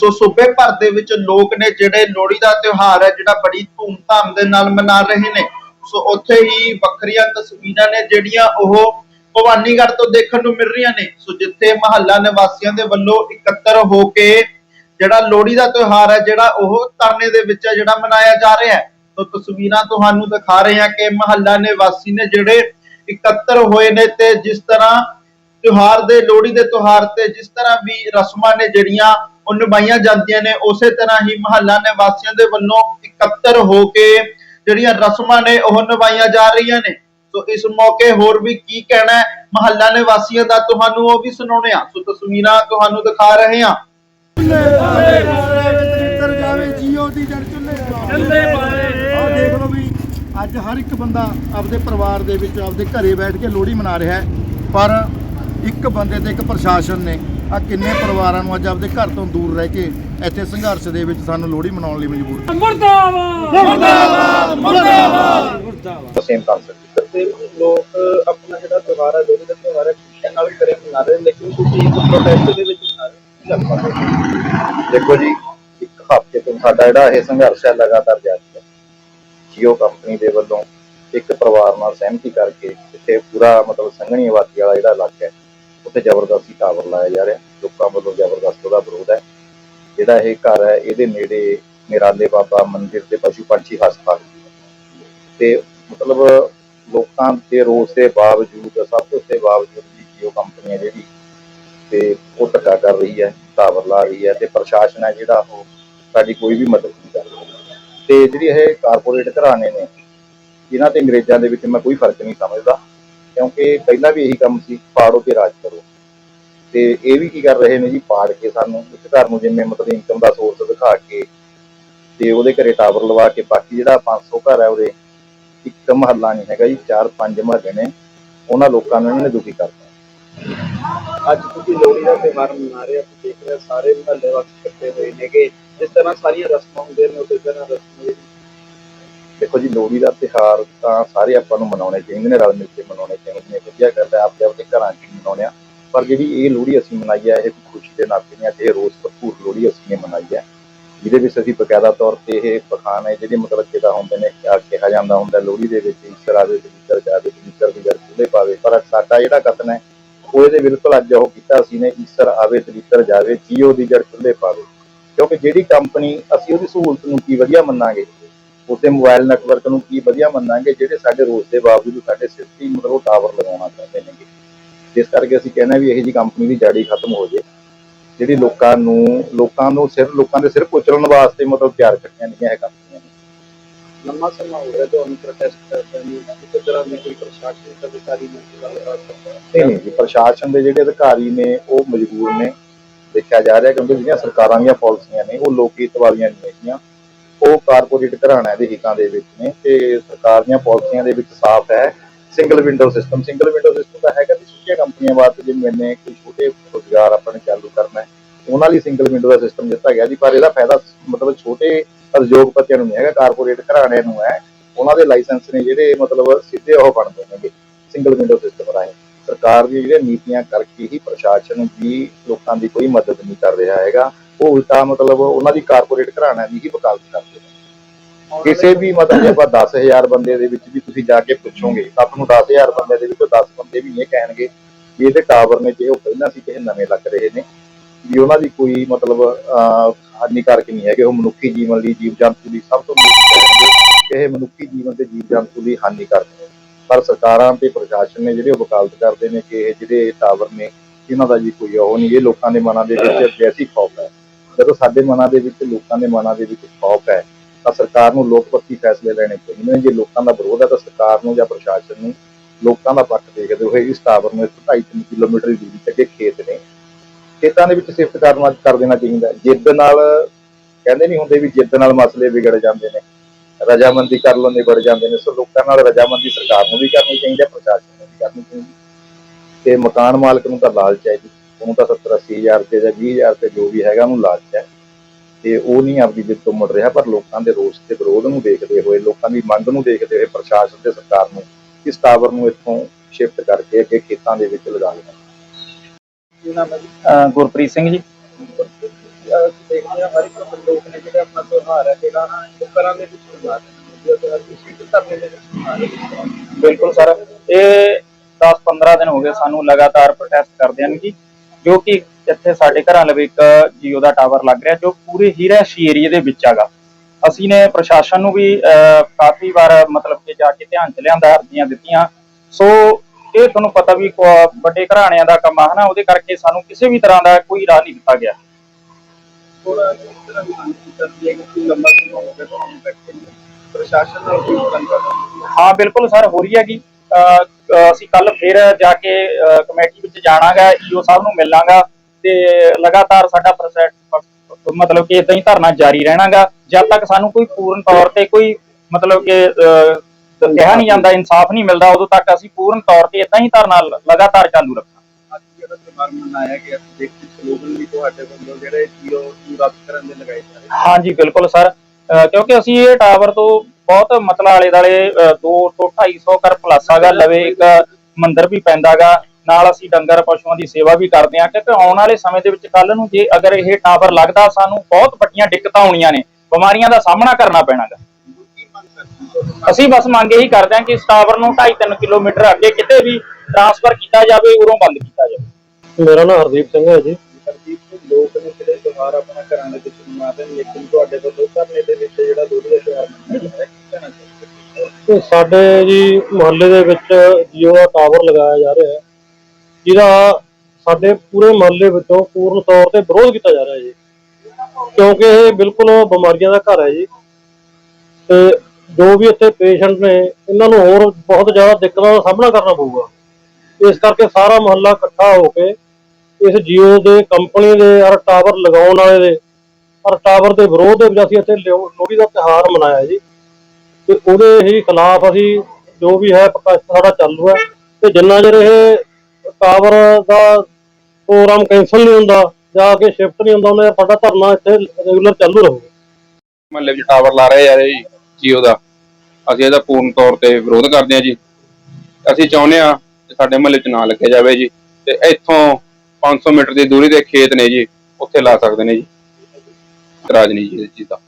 ਸੋ ਸੂਬੇ ਭਰ ਦੇ ਵਿੱਚ ਲੋਕ ਨੇ ਜਿਹੜੇ ਲੋਹੜੀ ਦਾ ਤਿਉਹਾਰ ਹੈ, ਜਿਹੜਾ ਬੜੀ ਧੂਮਧਾਮ ਦੇ ਨਾਲ ਮਨਾ ਰਹੇ ਨੇ। ਸੋ ਉੱਥੇ ਹੀ ਵੱਖਰੀਆਂ ਤਸਵੀਰਾਂ ਨੇ ਜਿਹੜੀਆਂ ਉਹ ਭਵਾਨੀਗੜ੍ਹ ਤੋਂ ਦੇਖਣ ਨੂੰ ਮਿਲ ਰਹੀਆਂ ਨੇ। ਸੋ ਜਿੱਥੇ ਮਹੱਲਾ ਨਿਵਾਸੀਆਂ ਦੇ ਵੱਲੋਂ ਇਕੱਤਰ ਹੋ ਕੇ ਜਿਹੜਾ ਲੋਹੜੀ ਦਾ ਤਿਉਹਾਰ ਹੈ, ਜਿਹੜਾ ਉਹ ਧਰਨੇ ਦੇ ਵਿੱਚ ਜਿਹੜਾ ਮਨਾਇਆ ਜਾ ਰਿਹਾ ਹੈ। ਸੋ ਤਸਵੀਰਾਂ ਤੁਹਾਨੂੰ ਦਿਖਾ ਰਹੇ ਹਾਂ ਕਿ ਮਹੱਲਾ ਨਿਵਾਸੀ ਨੇ ਜਿਹੜੇ ਇਕੱਤਰ ਹੋਏ ਨੇ ਤੇ ਜਿਸ ਤਰ੍ਹਾਂ ਤਿਉਹਾਰ ਦੇ, ਲੋਹੜੀ ਦੇ ਤਿਉਹਾਰ ਤੇ ਜਿਸ ਤਰ੍ਹਾਂ ਵੀ ਰਸਮਾਂ ਨੇ ਜਿਹੜੀਆਂ ਉਹ ਨਿਭਾਈਆਂ ਜਾਂਦੀਆਂ ਨੇ ਉਸੇ ਤਰ੍ਹਾਂ ਹੀ ਮਹੱਲਾ ਨਿਵਾਸੀਆਂ ਦੇ ਵੱਲੋਂ ਇਕੱਤਰ ਹੋ ਕੇ ਜਿਹੜੀਆਂ ਰਸਮਾਂ ਨੇ ਉਹ ਨਿਭਾਈਆਂ ਜਾ ਰਹੀਆਂ ਨੇ। ਸੋ ਇਸ ਮੌਕੇ ਹੋਰ ਵੀ ਕੀ ਕਹਿਣਾ ਹੈ? ਮਹੱਲਾ ਨਿਵਾਸੀਆਂ ਦਾ ਤੁਹਾਨੂੰ ਉਹ ਵੀ ਸੁਣਾਉਣੇ ਆ ਸੋ ਤਸਵੀਰਾਂ ਤੁਹਾਨੂੰ ਦਿਖਾ ਰਹੇ ਹਾਂ। ਚਿੱਤਰ ਜਾਵੇ ਜੀਓ ਦੀ ਜੜ ਚੁੱਲੇ ਚੁੱਲੇ ਪਾਵੇ ਆਹ ਦੇਖ ਲਓ ਵੀ ਅੱਜ ਹਰ ਇੱਕ ਬੰਦਾ ਆਪਦੇ ਪਰਿਵਾਰ ਦੇ ਵਿੱਚ ਆਪਦੇ ਘਰੇ ਬੈਠ ਕੇ ਲੋਹੜੀ ਮਨਾ ਰਿਹਾ ਹੈ। ਪਰ ਇੱਕ ਬੰਦੇ ਤੇ ਇੱਕ ਪ੍ਰਸ਼ਾਸਨ ਨੇ ਆ ਕਿੰਨੇ ਪਰਿਵਾਰਾਂ ਨੂੰ ਅੱਜ ਆਪਦੇ ਘਰ ਤੋਂ ਦੂਰ ਰਹਿ ਕੇ ਇੱਥੇ ਸੰਘਰਸ਼ ਦੇ ਵਿੱਚ ਸਾਨੂੰ ਲੋਹੜੀ ਮਨਾਉਣ ਲਈ ਮਜਬੂਰ ਕੀਤਾ। ਸੇਮ ਕਨਸੈਪਟ ਤੇ ਲੋਕ ਆਪਣਾ ਜਿਹੜਾ ਤਿਉਹਾਰ ਹੈ ਲੋਹੜੀ ਦਾ ਤਿਉਹਾਰ ਹੈ ਖੁਸ਼ੀਆਂ ਨਾਲ ਕਰੇ ਮਨਾ ਰਹੇ ਲੇਕਿਨ ਤੁਸੀਂ ਇੱਕ ਪ੍ਰੋਟੈਸਟ ਦੇ ਵਿੱਚ ਮਨਾ ਰਹੇ ਦੇਖੋ ਜੀ ਇੱਕ ਹਫ਼ਤੇ ਤੋਂ ਸਾਡਾ ਜਿਹੜਾ ਇਹ ਸੰਘਰਸ਼ ਹੈ ਲਗਾਤਾਰ ਜਾਰੀ ਹੈ। ਜੀਓ ਕੰਪਨੀ ਦੇ ਵੱਲੋਂ ਇੱਕ ਪਰਿਵਾਰ ਨਾਲ ਸਹਿਮਤੀ ਕਰਕੇ ਇੱਥੇ ਪੂਰਾ ਮਤਲਬ ਸੰਘਣੀ ਆਬਾਦੀ ਵਾਲਾ ਜਿਹੜਾ ਇਲਾਕਾ ਹੈ ਉੱਥੇ ਜ਼ਬਰਦਸਤੀ ਟਾਵਰ ਲਾਇਆ ਜਾ ਰਿਹਾ। ਲੋਕਾਂ ਵੱਲੋਂ ਜ਼ਬਰਦਸਤ ਉਹਦਾ ਵਿਰੋਧ ਹੈ। ਜਿਹੜਾ ਇਹ ਘਰ ਹੈ, ਇਹਦੇ ਨੇੜੇ ਨਿਰਾਲੇ ਬਾਬਾ ਮੰਦਿਰ ਤੇ ਪਸ਼ੂ ਪੰਛੀ ਹਸਪਤਾਲ ਤੇ ਮਤਲਬ ਲੋਕਾਂ ਦੇ ਰੋਸ ਦੇ ਬਾਵਜੂਦ, ਸਭ ਕੁਝ ਦੇ ਬਾਵਜੂਦ ਵੀ ਜੀਓ ਕੰਪਨੀ ਹੈ ਜਿਹੜੀ ਤੇ ਉਹ ਧੱਕਾ ਕਰ ਰਹੀ ਹੈ, ਟਾਵਰ ਲਾ ਰਹੀ ਹੈ ਤੇ ਪ੍ਰਸ਼ਾਸਨ ਹੈ ਜਿਹੜਾ ਉਹ ਸਾਡੀ ਕੋਈ ਵੀ ਮਦਦ ਨਹੀਂ ਕਰ ਰਿਹਾ। ਤੇ ਜਿਹੜੀ ਇਹ ਕਾਰਪੋਰੇਟ ਘਰਾਣੇ ਨੇ, ਇਹਨਾਂ ਤੇ ਅੰਗਰੇਜ਼ਾਂ ਦੇ ਵਿੱਚ ਮੈਂ ਕੋਈ ਫ਼ਰਕ ਨਹੀਂ ਸਮਝਦਾ। ਕਿਉਂਕਿ ਪਹਿਲਾਂ ਵੀ ਇਹੀ ਕੰਮ ਸੀ, ਪਾੜੋ ਤੇ ਰਾਜ ਕਰੋ। ਤੇ ਇਹ ਵੀ ਕੀ ਕਰ ਰਹੇ ਨੇ ਜੀ, ਪਾੜ ਕੇ ਸਾਨੂੰ ਇੱਕ ਘਰ ਨੂੰ ਜਿਵੇਂ ਮਤਲਬ ਇਨਕਮ ਦਾ ਸੋਰਸ ਦਿਖਾ ਕੇ ਤੇ ਉਹਦੇ ਘਰੇ ਟਾਵਰ ਲਵਾ ਕੇ ਬਾਕੀ ਜਿਹੜਾ 500 ਘਰ ਹੈ ਉਹਦੇ ਇੱਕ ਮਹੱਲਾ ਨਹੀਂ ਹੈਗਾ ਜੀ, ਚਾਰ ਪੰਜ ਮਹੱਲੇ ਨੇ। ਉਹਨਾਂ ਲੋਕਾਂ ਨੂੰ ਇਹਨਾਂ ਨੇ ਦੁਖੀ ਕਰਤਾ। ਅੱਜ ਤੁਸੀਂ ਲੋਹੜੀ ਦਾ ਤਿਉਹਾਰ ਮਨਾ ਰਹੇ ਹੋ, ਤੁਸੀਂ ਦੇਖ ਰਹੇ ਸਾਰੇ ਮਹੱਲੇ ਵਾਸੀ ਇਕੱਠੇ ਹੋਏ ਨੇਗੇ। ਜਿਸ ਤਰ੍ਹਾਂ ਸਾਰੀਆਂ ਰਸਮਾਂ ਹੁੰਦੀਆਂ ਨੇ, ਉਸੇ ਤਰ੍ਹਾਂ ਰਸਮਾਂ ਦੇਖੋ ਜੀ, ਲੋਹੜੀ ਦਾ ਤਿਉਹਾਰ ਤਾਂ ਸਾਰੇ ਆਪਾਂ ਨੂੰ ਮਨਾਉਣੇ ਚਾਹੀਦੇ ਨੇ, ਰਲ ਮਿਲ ਕੇ ਮਨਾਉਣੇ ਚਾਹੀਦੇ ਨੇ, ਵਧੀਆ ਗੱਲ ਹੈ ਆਪਣੇ ਆਪਦੇ ਘਰਾਂ 'ਚ ਹੀ ਮਨਾਉਣੇ ਆ ਪਰ ਜਿਹੜੀ ਇਹ ਲੋਹੜੀ ਅਸੀਂ ਮਨਾਈ ਹੈ, ਇਹ ਖੁਸ਼ੀ ਦੇ ਨਾਤੇ ਨਹੀਂ, ਅੱਜ ਇਹ ਰੋਜ਼ ਭਰਪੂਰ ਲੋਹੜੀ ਅਸੀਂ ਨੇ ਮਨਾਈ ਹੈ। ਜਿਹਦੇ ਵਿੱਚ ਅਸੀਂ ਬਕਾਇਦਾ ਤੌਰ ਤੇ ਇਹ ਪਖਾਨ ਹੈ, ਜਿਹੜੇ ਮਤਲਬ ਕਿਦਾ ਹੁੰਦੇ ਨੇ ਕਿਹਾ ਜਾਂਦਾ ਹੁੰਦਾ, ਲੋਹੜੀ ਦੇ ਵਿੱਚ ਈਸ਼ਰ ਆਵੇ ਤੇ ਈਸ਼ਰ ਜਾਵੇ ਤੇ ਈਸ਼ਰ ਦੀ ਗੱਲ ਚੁੱਲੇ ਪਾਵੇ ਪਰ ਸਾਡਾ ਜਿਹੜਾ ਕਤਨ ਹੈ, ਉਹ ਇਹਦੇ ਬਿਲਕੁਲ ਅੱਜ ਉਹ ਕੀਤਾ ਅਸੀਂ ਨੇ, ਈਸ਼ਰ ਆਵੇ ਤੇ ਜਾਵੇ, ਜੀਓ ਦੀ ਜੜ ਚੁੱਲੇ ਪਾਵੇ। ਕਿਉਂਕਿ ਜਿਹੜੀ ਕੰਪਨੀ ਅਸੀਂ ਉਹਦੀ ਸਹੂਲਤ ਨੂੰ ਕੀ ਵਧੀਆ ਮੰਨਾਂਗੇ ਉਸੇ ਮੋਬਾਈਲ ਨੈਟਵਰਕ ਨੂੰ ਕੀ ਵਧੀਆ ਮੰਨਾਂਗੇ ਜਿਹੜੇ ਸਾਡੇ ਰੋਜ਼ ਦੇ ਬਾਵਜੂਦ ਸਾਡੇ ਸਿਰ ਤੇ ਮਤਲਬ ਉਹ ਟਾਵਰ ਲਗਾਉਣਾ ਚਾਹੁੰਦੇ ਨੇਗੇ। ਜਿਸ ਕਰਕੇ ਅਸੀਂ ਕਹਿੰਦੇ ਵੀ ਇਹੋ ਜੀ ਕੰਪਨੀ ਦੀ ਜੜੀ ਖਤਮ ਹੋ ਜੇ ਜਿਹੜੀ ਲੋਕਾਂ ਨੂੰ ਲੋਕਾਂ ਨੂੰ ਸਿਰ ਲੋਕਾਂ ਦੇ ਸਿਰ ਕੁਚਲਣ ਵਾਸਤੇ ਮਤਲਬ ਤਿਆਰ ਕੀਤੀਆਂ ਗਈਆਂ ਇਹ ਕੰਪਨੀਆਂ ਲੰਮਾ ਸਮਾਂ ਹੋ ਗਿਆ ਤੁਹਾਨੂੰ ਪ੍ਰੋਟੈਸਟ ਕਰਦੇ ਨੂੰ ਕਿਸੇ ਤਰ੍ਹਾਂ ਦੀ ਕੋਈ ਅਧਿਕਾਰੀ ਨਹੀਂ ਨਹੀਂ ਜੀ ਪ੍ਰਸ਼ਾਸਨ ਦੇ ਜਿਹੜੇ ਅਧਿਕਾਰੀ ਨੇ ਉਹ ਮਜਬੂਰ ਨੇ। ਦੇਖਿਆ ਜਾ ਰਿਹਾ ਕਿਉਂਕਿ ਜਿਹੜੀਆਂ ਸਰਕਾਰਾਂ ਦੀਆਂ ਪਾਲਿਸੀਆਂ ਨੇ ਉਹ ਲੋਕੀ ਵਾਲੀਆਂ ਨਹੀਂ ਹੈਗੀਆਂ। ਉਹ ਕਾਰਪੋਰੇਟ ਘਰਾਣਾ ਦੇ ਹਿੱਤਾਂ ਦੇ ਵਿੱਚ ਨੇ ਤੇ ਸਰਕਾਰ ਦੀਆਂ ਪਾਲਿਸੀਆਂ ਦੇ ਵਿੱਚ ਸਾਫ਼ ਹੈ। Single window system single window system ਤਾਂ ਹੈਗਾ ਵੀ ਛੋਟੀਆਂ ਕੰਪਨੀਆਂ ਵਾਸਤੇ ਜੇ ਮੈਨੇ ਕੋਈ ਛੋਟੇ ਰੁਜ਼ਗਾਰ ਆਪਣੇ ਚਾਲੂ ਕਰਨਾ ਹੈ, ਉਹਨਾਂ ਲਈ ਸਿੰਗਲ ਵਿੰਡੋ ਦਾ ਸਿਸਟਮ ਦਿੱਤਾ ਗਿਆ ਜੀ, ਪਰ ਇਹਦਾ ਫਾਇਦਾ ਮਤਲਬ ਛੋਟੇ ਉਦਯੋਗਪਤੀਆਂ ਨੂੰ ਨਹੀਂ ਹੈਗਾ ਕਾਰਪੋਰੇਟ ਘਰਾਣਿਆਂ ਨੂੰ ਹੈ। ਉਹਨਾਂ ਦੇ ਲਾਇਸੈਂਸ ਨੇ ਜਿਹੜੇ ਮਤਲਬ ਸਿੱਧੇ ਉਹ ਬਣਦੇ ਨੇਗੇ ਸਿੰਗਲ ਵਿੰਡੋ ਸਿਸਟਮ ਰਾਹੀਂ। ਸਰਕਾਰ ਦੀ ਜਿਹੜੀਆਂ ਨੀਤੀਆਂ ਕਰਕੇ ਹੀ ਪ੍ਰਸ਼ਾਸਨ ਵੀ ਲੋਕਾਂ ਦੀ ਕੋਈ ਮਦਦ ਨਹੀਂ ਕਰ ਰਿਹਾ ਹੈਗਾ। ਉਹ ਉਲਟਾ ਮਤਲਬ ਉਹਨਾਂ ਦੀ ਕਾਰਪੋਰੇਟ ਘਰਾਣਿਆਂ ਦੀ ਹੀ ਵਕਾਲਤ ਕਰਦੇ ਨੇ। ਕਿਸੇ ਵੀ ਮਤਲਬ ਜੇ ਆਪਾਂ 10000 ਬੰਦੇ ਦੇ ਵਿੱਚ ਵੀ ਤੁਸੀਂ ਜਾ ਕੇ ਪੁੱਛੋਗੇ ਤਾਂ ਤੁਹਾਨੂੰ 10000 ਬੰਦੇ ਦੇ ਵਿੱਚੋਂ 10 ਬੰਦੇ ਵੀ ਇਹ ਕਹਿਣਗੇ ਵੀ ਇਹਦੇ ਟਾਵਰ ਨੇ ਜੇ ਉਹ ਪਹਿਲਾਂ ਸੀ ਕਿਸੇ ਨਵੇਂ ਲੱਗ ਰਹੇ ਨੇ। ਵੀ ਉਹਨਾਂ ਦੀ ਕੋਈ ਮਤਲਬ ਅਹ, ਹਾਨੀਕਾਰਕ ਨਹੀਂ ਹੈਗੇ। ਉਹ ਮਨੁੱਖੀ ਜੀਵਨ ਲਈ ਜੀਵ ਜੰਤੂ ਲਈ ਸਭ ਤੋਂ ਮੁੱਖ ਇਹ ਮਨੁੱਖੀ ਜੀਵਨ ਤੇ ਜੀਵ ਜੰਤੂ ਲਈ ਹਾਨੀਕਾਰਕ ਹੈ। ਪਰ ਸਰਕਾਰਾਂ ਤੇ ਪ੍ਰਸ਼ਾਸਨ ਨੇ ਜਿਹੜੇ ਉਹ ਵਕਾਲਤ ਕਰਦੇ ਨੇ ਕਿ ਇਹ ਜਿਹੜੇ ਟਾਵਰ ਨੇ ਇਹਨਾਂ ਦਾ ਜੀ ਕੋਈ ਉਹ ਨਹੀਂ। ਇਹ ਲੋਕਾਂ ਦੇ ਮਨਾਂ ਦੇ ਵਿੱਚ ਵੈਸੀ ਖੌਫ ਹੈ। ਜਦੋਂ ਸਾਡੇ ਮਨਾਂ ਦੇ ਵਿੱਚ, ਲੋਕਾਂ ਦੇ ਮਨਾਂ ਦੇ ਵਿੱਚ ਖੌਫ ਹੈ, ਤਾਂ ਸਰਕਾਰ ਨੂੰ ਲੋਕਪੱਖੀ ਫੈਸਲੇ ਲੈਣੇ ਚਾਹੀਦੇ ਨੇ। ਜੇ ਲੋਕਾਂ ਦਾ ਵਿਰੋਧ ਹੈ, ਤਾਂ ਸਰਕਾਰ ਨੂੰ ਜਾਂ ਪ੍ਰਸ਼ਾਸਨ ਨੂੰ ਲੋਕਾਂ ਦਾ ਪੱਖ ਦੇਖਦੇ ਹੋਏ ਇਸ ਟਾਵਰ ਨੂੰ ਇੱਥੋਂ 2.5 ਕਿਲੋਮੀਟਰ ਦੀ ਦੂਰੀ ਤੇ ਖੇਤ ਨੇ। ਖੇਤਾਂ ਦੇ ਵਿੱਚ ਸ਼ਿਫਟ ਕਰਨਾ ਕਰ ਦੇਣਾ ਚਾਹੀਦਾ। ਜਿੱਦ ਨਾਲ ਕਹਿੰਦੇ ਨਹੀਂ ਹੁੰਦੇ ਵੀ ਜਿੱਦ ਨਾਲ ਮਸਲੇ ਵਿਗੜ ਜਾਂਦੇ ਨੇ। ਰਜਾਮੰਦੀ ਕਰ ਲੈਂਦੇ ਨਿਬੜ ਜਾਂਦੇ ਨੇ। ਸੋ ਲੋਕਾਂ ਨਾਲ ਰਜਾਮੰਦੀ ਸਰਕਾਰ ਨੂੰ ਵੀ ਕਰਨੀ ਚਾਹੀਦੀ ਹੈ, ਪ੍ਰਸ਼ਾਸਨ ਨੂੰ ਵੀ ਕਰਨੀ ਚਾਹੀਦੀ ਤੇ ਮਕਾਨ ਮਾਲਕ ਨੂੰ ਤਾਂ ਲਾਲਚ ਹੈ ਜੀ। ਉਹਨੂੰ ਤਾਂ 70 80 ਹਜ਼ਾਰ ਰੁਪਏ ਜਾਂ 20 ਹਜ਼ਾਰ ਰੁਪਏ ਜੋ ਵੀ ਹੈਗਾ ਉਹਨੂੰ ਲਾਲਚ ਹੈ। ਤੇ ਉਹ ਨਹੀਂ ਆਪਦੀ ਜਿੱਦ ਤੋਂ ਮੁੜ ਰਿਹਾ ਪਰ ਲੋਕਾਂ ਦੇ ਰੋਸ ਤੇ ਵਿਰੋਧ ਨੂੰ ਦੇਖਦੇ ਹੋਏ ਲੋਕਾਂ ਦੀ ਮੰਗ ਨੂੰ ਦੇਖਦੇ ਹੋਏ ਪ੍ਰਸ਼ਾਸਨ ਤੇ ਸਰਕਾਰ ਨੂੰ ਇਸ ਟਾਵਰ ਨੂੰ ਇੱਥੋਂ ਸ਼ਿਫਟ ਕਰਕੇ ਅੱਗੇ ਖੇਤਾਂ ਦੇ ਵਿੱਚ ਲਗਾ ਲੈਣਾ ਕੀ ਨਾਮ ਹੈ ਜੀ? ਗੁਰਪ੍ਰੀਤ ਸਿੰਘ ਜੀ। ਨਾ ਦੇ ਵਿੱਚ ਬਿਲਕੁਲ ਸਰ ਇਹ 10-15 ਦਿਨ ਹੋ ਗਏ ਸਾਨੂੰ ਲਗਾਤਾਰ ਪ੍ਰੋਟੈਸਟ ਕਰਦੇ ਹਨ ਜੀ। ਜੋ ਕਿ ਇੱਥੇ ਸਾਡੇ ਘਰਾਂ ਲਵੇ ਇੱਕ ਜੀਓ ਦਾ ਟਾਵਰ ਲੱਗ ਰਿਹਾ ਜੋ ਪੂਰੇ ਹੀ ਰਹਿਸ਼ੀ ਏਰੀਏ ਦੇ ਵਿੱਚ ਹੈਗਾ। ਅਸੀਂ ਨੇ ਪ੍ਰਸ਼ਾਸਨ ਨੂੰ ਵੀ ਕਾਫੀ ਵਾਰ ਮਤਲਬ ਕਿ ਜਾ ਕੇ ਧਿਆਨ ਚ ਲਿਆਂਦਾ ਅਰਜ਼ੀਆਂ ਦਿੱਤੀਆਂ। ਸੋ ਇਹ ਤੁਹਾਨੂੰ ਪਤਾ ਵੀ ਵੱਡੇ ਘਰਾਣਿਆਂ ਦਾ ਕੰਮ ਆ ਹਨਾ? ਉਹਦੇ ਕਰਕੇ ਸਾਨੂੰ ਕਿਸੇ ਵੀ ਤਰ੍ਹਾਂ ਦਾ ਕੋਈ ਰਾਹ ਨਹੀਂ ਦਿੱਤਾ ਗਿਆ। ਹੈ ਬਿਲਕੁਲ ਸਰ ਹੋ ਰਹੀ ਹੈਗੀ। ਅਸੀਂ ਕੱਲ ਫਿਰ ਜਾ ਕੇ ਕਮੇਟੀ ਵਿੱਚ ਜਾਣਾਗਾ ਈਓ ਸਾਹਿਬ ਨੂੰ ਮਿਲਾਂਗਾ ਤੇ ਲਗਾਤਾਰ ਸਾਡਾ ਪ੍ਰੋਸੈਸ ਮਤਲਬ ਕਿ ਇਦਾਂ ਹੀ ਧਰਨਾ ਜਾਰੀ ਰਹਿਣਾਗਾ। ਜਦ ਤੱਕ ਸਾਨੂੰ ਕੋਈ ਪੂਰਨ ਤੌਰ ਤੇ ਕੋਈ ਮਤਲਬ ਕਿ ਕਿਹਾ ਨਹੀਂ ਜਾਂਦਾ ਇਨਸਾਫ ਨਹੀਂ ਮਿਲਦਾ ਉਦੋਂ ਤੱਕ ਅਸੀਂ ਪੂਰਨ ਤੌਰ ਤੇ ਇਦਾਂ ਹੀ ਧਰਨਾ ਲਗਾਤਾਰ ਚਾਲੂ ਰੱਖਾਂਗੇ। ਅੱਜ ਜਿਹੜਾ ਤਿਉਹਾਰ ਮਨਾਇਆ ਗਿਆ ਦੇਖ ਕੇ ਸਲੋਗਨ ਵੀ ਤੁਹਾਡੇ ਵੱਲੋਂ ਜਿਹੜੇ ਜੀਓ ਨੂੰ ਰੱਦ ਕਰਨ ਦੇ ਲਗਾਏ ਜਾ ਰਹੇ ਹਾਂਜੀ ਬਿਲਕੁਲ ਸਰ। ਕਿਉਂਕਿ ਅਸੀਂ ਇਹ ਟਾਵਰ ਤੋਂ ਬਹੁਤ ਮਤਲਬ ਆਲੇ ਦਾਲੇ 2 ਤੋਂ 250 ਕਰ ਪਲੱਸ ਹੈਗਾ ਲਵੇ ਇੱਕ ਮੰਦਿਰ ਵੀ ਪੈਂਦਾਗਾ ਨਾਲ ਅਸੀਂ ਡੰਗਰ ਪਸ਼ੂਆਂ ਦੀ ਸੇਵਾ ਵੀ ਕਰਦੇ ਹਾਂ ਕਿਉਂਕਿ ਆਉਣ ਵਾਲੇ ਸਮੇਂ ਦੇ ਵਿੱਚ ਕੱਲ ਨੂੰ ਜੇ ਅਗਰ ਇਹ ਟਾਵਰ ਲੱਗਦਾ ਸਾਨੂੰ ਬਹੁਤ ਵੱਡੀਆਂ ਦਿੱਕਤਾਂ ਆਉਣੀਆਂ ਨੇ ਬਿਮਾਰੀਆਂ ਦਾ ਸਾਹਮਣਾ ਕਰਨਾ ਪੈਣਾਗਾ ਅਸੀਂ ਬਸ ਮੰਗ ਇਹੀ ਕਰਦੇ ਹਾਂ ਕਿ ਇਸ ਟਾਵਰ ਨੂੰ 2.5-3 ਕਿਲੋਮੀਟਰ ਅੱਗੇ ਕਿਤੇ ਵੀ ਟਰਾਂਸਫਰ ਕੀਤਾ ਜਾਵੇ ਉਰੋਂ ਬੰਦ ਕੀਤਾ ਜਾਵੇ। ਮੇਰਾ ਨਾਮ ਹਰਦੀਪ ਸਿੰਘ ਹੈ ਜੀ। ਸਰਦੀਪ ਸਿੰਘ ਲੋਕ ਨੇ ਜਿਹੜੇ ਤਿਉਹਾਰ ਆਪਣਾ ਘਰਾਂ ਦੇ ਵਿੱਚ ਮਨਾਉਂਦੇ ਨੇ? ਲੇਕਿਨ ਤੁਹਾਡੇ ਵੱਲੋਂ ਧਰਨੇ ਦੇ ਵਿੱਚ ਜਿਹੜਾ ਲੋਹੜੀ ਦਾ ਤਿਉਹਾਰ ਮਨਾਇਆ ਜਾ ਰਿਹਾ ਕੀ ਕਹਿਣਾ ਚਾਹੁੰਦੇ ਹੋ ਤੇ ਸਾਡੇ ਜੀ ਮੁਹੱਲੇ ਦੇ ਵਿੱਚ ਜੀਓ ਦਾ ਟਾਵਰ ਲਗਾਇਆ ਜਾ ਰਿਹਾ ਹੈ। ਜਿਹਦਾ ਸਾਡੇ ਪੂਰੇ ਮੁਹੱਲੇ ਵਿੱਚੋਂ ਪੂਰਨ ਤੌਰ ਤੇ ਵਿਰੋਧ ਕੀਤਾ ਜਾ ਰਿਹਾ ਹੈ ਜੀ। ਕਿਉਂਕਿ ਇਹ ਬਿਲਕੁਲ ਬਿਮਾਰੀਆਂ ਦਾ ਘਰ ਹੈ ਜੀ। ਤੇ ਜੋ ਵੀ ਇੱਥੇ ਪੇਸ਼ੈਂਟ ਨੇ, ਇਹਨਾਂ ਨੂੰ ਹੋਰ ਬਹੁਤ ਜ਼ਿਆਦਾ ਦਿੱਕਤਾਂ ਦਾ ਸਾਹਮਣਾ ਕਰਨਾ ਪਊਗਾ। ਇਸ ਕਰਕੇ ਸਾਰਾ ਮੁਹੱਲਾ ਇਕੱਠਾ ਹੋ ਕੇ ਇਸ ਜੀਓ ਦੇ ਕੰਪਨੀ ਦੇ ਔਰ ਟਾਵਰ ਲਗਾਉਣ ਵਾਲੇ ਦੇ ਔਰ ਟਾਵਰ ਦੇ ਵਿਰੋਧ ਦੇ ਵਿੱਚ ਅਸੀਂ ਇੱਥੇ ਲਿਓ- ਲੋਹੜੀ ਦਾ ਤਿਉਹਾਰ ਮਨਾਇਆ ਜੀ। ਤੇ ਉਹਦੇ ਹੀ ਖਿਲਾਫ ਅਸੀਂ ਜੋ ਵੀ ਹੈ ਪ੍ਰੋਟੈਸਟ ਸਾਡਾ ਚਾਲੂ ਹੈ। ਤੇ ਜਿੰਨਾ ਚਿਰ ਇਹ ਟਾਵਰ ਦਾ ਪ੍ਰੋਗਰਾਮ ਕੈਂਸਲ ਨਹੀਂ ਹੁੰਦਾ, ਜਾਂ ਕਿ ਸ਼ਿਫਟ ਨਹੀਂ ਹੁੰਦਾ, ਉਹਨਾਂ ਸਾਡਾ ਧਰਨਾ ਇੱਥੇ ਰੈਗੂਲਰ ਚਾਲੂ ਰਹੂਗਾ ਮਹੱਲੇ ਵਿੱਚ ਟਾਵਰ ਲਾ ਰਹੇ ਆ ਜੀ, ਜੀਓ ਦਾ। ਅਸੀਂ ਇਹਦਾ ਪੂਰਨ ਤੌਰ ਤੇ ਵਿਰੋਧ ਕਰਦੇ ਹਾਂ ਜੀ। ਅਸੀਂ ਚਾਹੁੰਦੇ ਹਾਂ ਸਾਡੇ ਮਹੱਲੇ 'ਚ ਨਾ ਲੱਗਿਆ ਜਾਵੇ ਜੀ, ਤੇ ਇੱਥੋਂ 500 ਮੀਟਰ ਦੀ ਦੂਰੀ ਦੇ ਖੇਤ ਨੇ ਜੀ, ਉੱਥੇ ਲਾ ਸਕਦੇ ਨੇ ਜੀ। ਇਤਰਾਜ਼ ਨਹੀਂ ਜੀ ਦਾ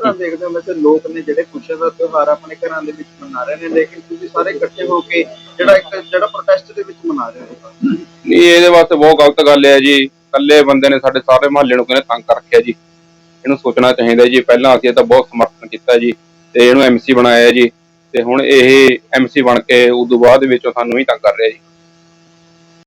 ਤਰ੍ਹਾਂ ਦੇਖਦੇ ਹੋ? ਵੈਸੇ ਲੋਕ ਨੇ ਜਿਹੜੇ ਖੁਸ਼ੀਆਂ ਦਾ ਤਿਉਹਾਰ ਆਪਣੇ ਘਰਾਂ ਦੇ ਵਿੱਚ ਮਨਾ ਰਹੇ ਨੇ, ਲੇਕਿਨ ਤੁਸੀਂ ਸਾਰੇ ਇਕੱਠੇ ਹੋ ਕੇ ਜਿਹੜਾ ਇੱਕ, ਜਿਹੜਾ ਪ੍ਰੋਟੈਸਟ ਦੇ ਵਿੱਚ ਮਨਾ ਰਹੇ ਹੋ? ਨਹੀਂ, ਇਹਦੇ ਵਾਸਤੇ ਬਹੁਤ ਗਲਤ ਗੱਲ ਹੈ ਜੀ। ਇਕੱਲੇ ਬੰਦੇ ਨੇ ਸਾਡੇ ਸਾਰੇ ਮਹੱਲੇ ਨੂੰ ਕਹਿੰਦੇ ਤੰਗ ਕਰ ਰੱਖਿਆ ਜੀ? ਇਹਨੂੰ ਸੋਚਣਾ ਚਾਹੀਦਾ ਜੀ। ਪਹਿਲਾਂ ਅਸੀਂ ਇਹਦਾ ਬਹੁਤ ਸਮਰਥਨ ਕੀਤਾ ਜੀ ਤੇ ਇਹਨੂੰ ਐਮਸੀ ਬਣਾਇਆ ਜੀ। ਤੇ ਹੁਣ ਇਹ ਐਮਸੀ ਬਣ ਕੇ ਉਦੋਂ ਬਾਅਦ ਵਿੱਚੋਂ ਸਾਨੂੰ ਹੀ ਤੰਗ ਕਰ ਰਿਹਾ ਜੀ।